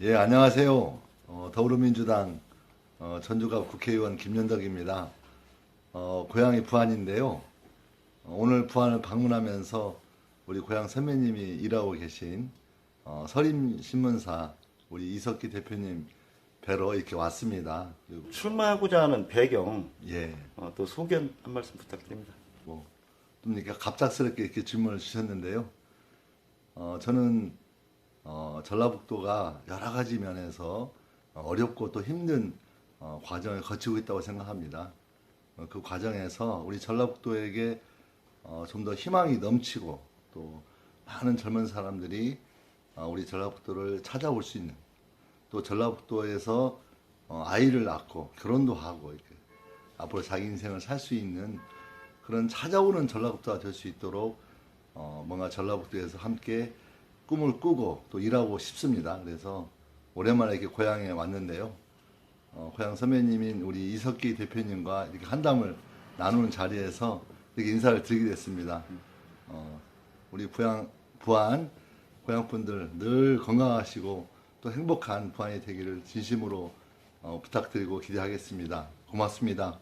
예, 안녕하세요. 어, 더불어민주당 어, 전주갑 국회의원 김연덕입니다. 어, 고향이 부안인데요. 어, 오늘 부안을 방문하면서 우리 고향 선배님이 일하고 계신 어, 서림신문사 우리 이석기 대표님 뵈러 이렇게 왔습니다. 출마하고자 하는 배경 예, 어, 또 소견 한 말씀 부탁드립니다. 뭐, 좀 이렇게 갑작스럽게 이렇게 질문을 주셨는데요. 어, 저는 어, 전라북도가 여러 가지 면에서 어, 어렵고 또 힘든 어, 과정을 거치고 있다고 생각합니다. 어, 그 과정에서 우리 전라북도에게 어, 좀 더 희망이 넘치고 또 많은 젊은 사람들이 어, 우리 전라북도를 찾아올 수 있는 또 전라북도에서 어, 아이를 낳고 결혼도 하고 이렇게 앞으로 자기 인생을 살 수 있는 그런 찾아오는 전라북도가 될 수 있도록 어, 뭔가 전라북도에서 함께 꿈을 꾸고 또 일하고 싶습니다. 그래서 오랜만에 이렇게 고향에 왔는데요. 어, 고향 선배님인 우리 이석기 대표님과 이렇게 한담을 나누는 자리에서 이렇게 인사를 드리게 됐습니다. 어, 우리 부양, 부안, 고향분들 늘 건강하시고 또 행복한 부안이 되기를 진심으로 어, 부탁드리고 기대하겠습니다. 고맙습니다.